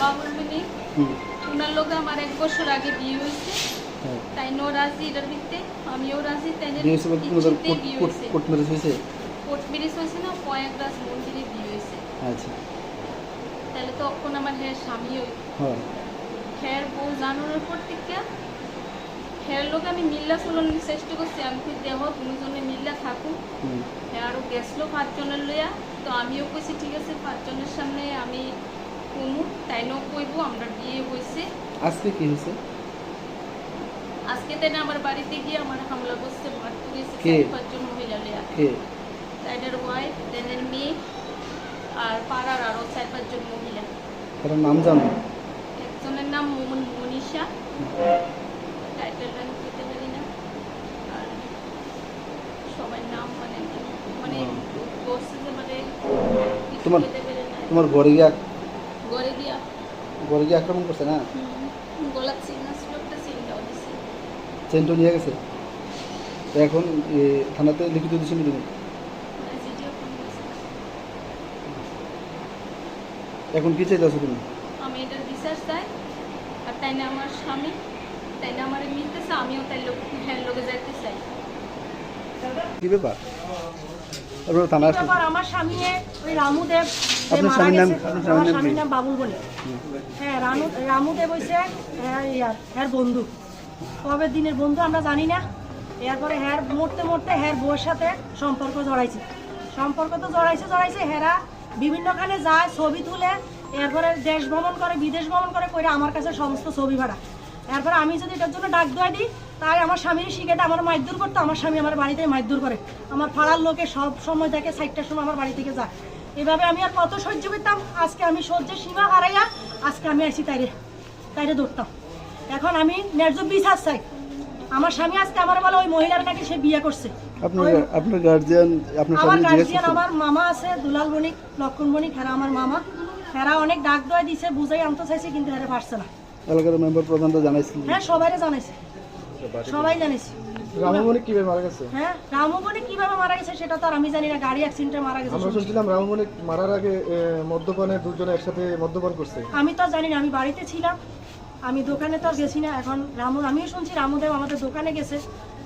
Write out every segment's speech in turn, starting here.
বাবুল ওনার লোক আমার এক বছর আগে বিয়ে হয়েছে। হ্যাঁ। তাই নো রাজি এটার ভিত্তে আমিও রাজি তাই বিয়ে হয়েছে বলতে তোমাদের ইচ্ছেতে কোর্ট ম্যারেজ হয়েছে। কোর্ট ম্যারেজ হয়েছে? না কয়েকরাজ মন্দিরে বিয়ে হয়েছে। আচ্ছা। তাহলে তখন আমার হ্যাঁ স্বামী হ্যাঁ। হ্যার বউ জানানোর পর থেকে হ্যার লোক আমি মিল্লা চলানোর চেষ্টা করছি আমি কই দেহ তুমি জনে মিল্লা থাকুক হ্যাঁ আরও গেছিল পাঁচজনের লইয়া তো আমিও কইছি ঠিক আছে পাঁচজনের সামনে আমি কমু তাই ন কইব আমরা বিয়ে হয়েছে আজকে কি হয়েছে আজকে তাই না আমার বাড়িতে গিয়ে আমার হামলা করছে মার করেছে পাঁচজন মহিলা লইয়া কে? তাইনের ওয়াইফ তাইনের মেয়ে আর পাড়ার আরও চার পাঁচজন মহিলা। তার নাম জানো? একজনের নাম মনীষা টাইটেল আমি পেতে পারি না আর সবার নাম মানে মানে বসছে যে মানে কিছু তোমার- তোমার ঘরে গিয়ে গড়ে দিয়া ঘরে গিয়ে আক্রমণ করছে না? গলার চিহ্ন ছিল একটা চিহ্নটাও দিছে চেনটো নিয়ে গেছে? এখন থানাতে লিখিত দিয়েছিল তুমি? দিছে এখন কি চাইতেছো তুমি? আমি এটার বিচার চাই আর তাই না আমার স্বামী তাই না আমার মিলতেছে আমিও তাই লোক হ্যাঁ লোকে যাইতে চাই। কি ব্যাপার? থানা আমার স্বামী ওই রামুদেব আপনার স্বামীর নাম- আপনার স্বামীর নাম কি? নাম বাবুল বলে। হ্যাঁ রামুদেব হইছে হ্যাঁ বন্ধু। কবে দিনের বন্ধু আমরা জানি না। এরপরে হ্যার মরতে মরতে হ্যার বউয়ের সাথে সম্পর্ক জড়াইছে। সম্পর্ক তো জড়াইছে জড়াইছে হেরা বিভিন্নখানে যায় ছবি তুলে এরপরে দেশ ভ্রমণ করে বিদেশ ভ্রমণ করে করে আমার কাছে সমস্ত ছবি ভাড়া। এরপরে আমি যদি এটার জন্য ডাক দোয়া দিই তাই আমার স্বামীর শিখেতে আমার মাইদুর করতো আমার স্বামী আমার বাড়িতে মাইদুর করে। আমার পাড়ার লোকে সব সময় দেখে সাইডটার সময় আমার বাড়ি থেকে যায়। এভাবে আমি আর কত সহ্য করতাম আজকে আমি সহ্যের সীমা হারাইয়া আজকে আমি আসি তাইরে তাইরে ধরতাম। এখন আমি ন্যায্য বিচার চাই। আমার স্বামী আজকে আমার বলে ওই মহিলার নাকি সে বিয়ে করছে। আপনার আপনার গার্জিয়ান আপনার আমার গার্জিয়ান আমার মামা আছে দুলাল বণিক লক্ষণ বণিক হেরা আমার মামা। হেরা অনেক ডাক দোয়া দিছে বুঝাই আনতে চাইছে কিন্তু হেরা পারছে না। এলাকার মেম্বার জানাইছিল। হ্যাঁ জানাইছে। সবাই রামমণি কীভাবে মারা গেছে? হ্যাঁ রামু বণিক কীভাবে মারা গেছে সেটা তো আর আমি জানি না গাড়ি অ্যাক্সিডেন্টে মারা গেছে আমরা শুনছিলাম রামমণি মারার আগে মদ্যপানে দুজনে একসাথে মদ্যপান করছে। আমি তো জানি না আমি বাড়িতে ছিলাম আমি দোকানে তো আর গেছি না এখন রামু আমিও শুনছি রামুদেব আমাদের দোকানে গেছে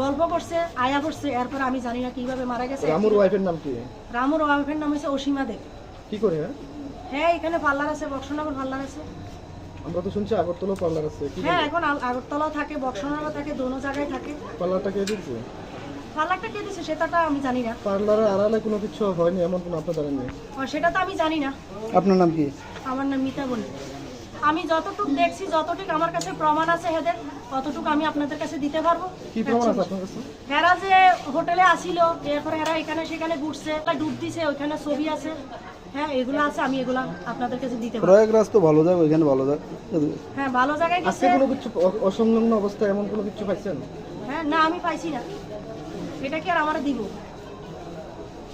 গল্প করছে আয়া করছে এরপর আমি জানি না কীভাবে মারা গেছে। রামুর ওয়াইফের নাম কি? রামুর ওয়াইফের নাম হচ্ছে অসীমা দেব। কি করে হ্যাঁ? হ্যাঁ এখানে পার্লার আছে বক্সনগর পার্লার আছে। আমরা তো শুনছি আগরতলা পার্লার আছে হ্যাঁ এখন আগরতলাও থাকে থাকে দোনো জায়গায় থাকে। পার্লারটা কে দিচ্ছে পার্লারটা কে দিছে সেটাটা আমি জানি না। পার্লারের আড়ালে কোনো কিছু হয়নি এমন কোনো আপনার জানেন আর সেটা তো আমি জানি না। আপনার নাম কি? আমার নাম মিতা বলি। আমি যতটুকু দেখছি যতটুকু আমার কাছে প্রমাণ আছে হেদের ততটুকু আমি আপনাদের কাছে দিতে পারব। কি প্রমাণ আছে আপনার কাছে? হেরা যে হোটেলে আসিল এরপরে হেরা এখানে সেখানে ঘুরছে ডুব দিছে ওইখানে ছবি আছে। হ্যাঁ এগুলো আছে আমি এগুলো আপনাদের কাছে দিতে পারব। প্রয়াগরাজ তো ভালো যাবে ওইখানে ভালো যাবে হ্যাঁ ভালো জায়গায় আজকে কোনো কিছু অসংলগ্ন অবস্থায় এমন কোনো কিছু পাইছেন? হ্যাঁ না আমি পাইছি না। এটা কি আর আমার দিব?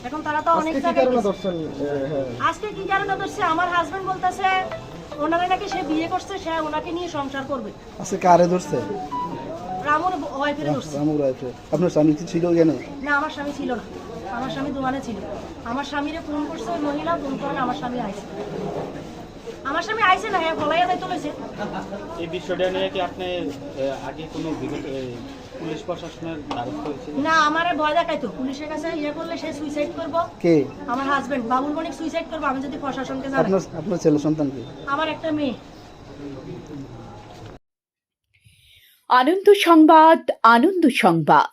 এখন তারা তো অনেক জায়গায় কারণে গেছে। ধরছেন? এ, হ্যাঁ। আজকে কি কারণে ধরছে? আমার হাজবেন্ড বলতেছে ওনারে নাকি সে বিয়ে করছে সে ওনাকে নিয়ে সংসার করবে। আজকে কারে ধরছে? রামুর ওয়াইফের ধরছে। রামুর আপনার স্বামী কি ছিল কেন না আমার স্বামী ছিল না। আমার স্বামী দোকানে ছিল। আমার স্বামীরে ফোন করছে ওই মহিলা ফোন করেন আমার স্বামী আইছে। আমার স্বামী আইছে না হ্যাঁ ফলাইয়া যাই তুলেছে এই বিষয়টা নিয়ে কি আপনি আগে কোনো পুলিশ প্রশাসনের দ্বারস্থ হয়েছিল না আমারে ভয় দেখাইতো। পুলিশের কাছে ইয়ে করলে সে সুইসাইড করব। কে? আমার হাজবেন্ড বাবুল মনিক সুইসাইড করব আমি যদি প্রশাসনকে জানাই। আপনার আপনার ছেলে সন্তান কি? আমার একটা মেয়ে। আনন্দ সংবাদ আনন্দ সংবাদ।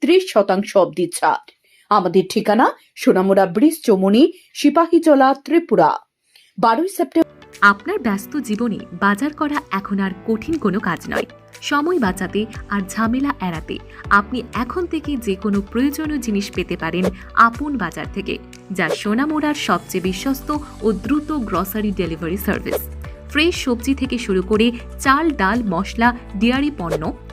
ত্রিশ শতাংশ অব্দি ছাড়। আমাদের ঠিকানা সোনামুড়া ব্রিজ চমুনি, সিপাহীজলা, ত্রিপুরা। বারোই সেপ্টেম্বর আপনার ব্যস্ত জীবনে বাজার করা এখন আর কঠিন কোনো কাজ নয়। সময় বাঁচাতে আর ঝামেলা এড়াতে আপনি এখন থেকে যে কোনো প্রয়োজনীয় জিনিস পেতে পারেন আপন বাজার থেকে, যা সোনামোড়ার সবচেয়ে বিশ্বস্ত ও দ্রুত গ্রসারি ডেলিভারি সার্ভিস। ফ্রেশ সবজি থেকে শুরু করে চাল, ডাল, মশলা, ডেয়ারি পণ্য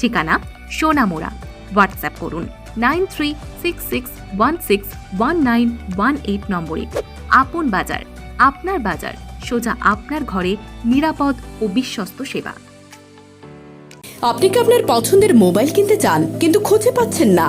ঠিকানা সোনামোড়া। হোয়াটসঅ্যাপ করুন nine three six six one six one nine one eight নম্বরে। আপন বাজার, আপনার বাজার, সোজা আপনার ঘরে নিরাপদ ও বিশ্বস্ত সেবা। আপনি কি আপনার পছন্দের মোবাইল কিনতে চান, কিন্তু খুঁজে পাচ্ছেন না?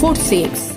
Four six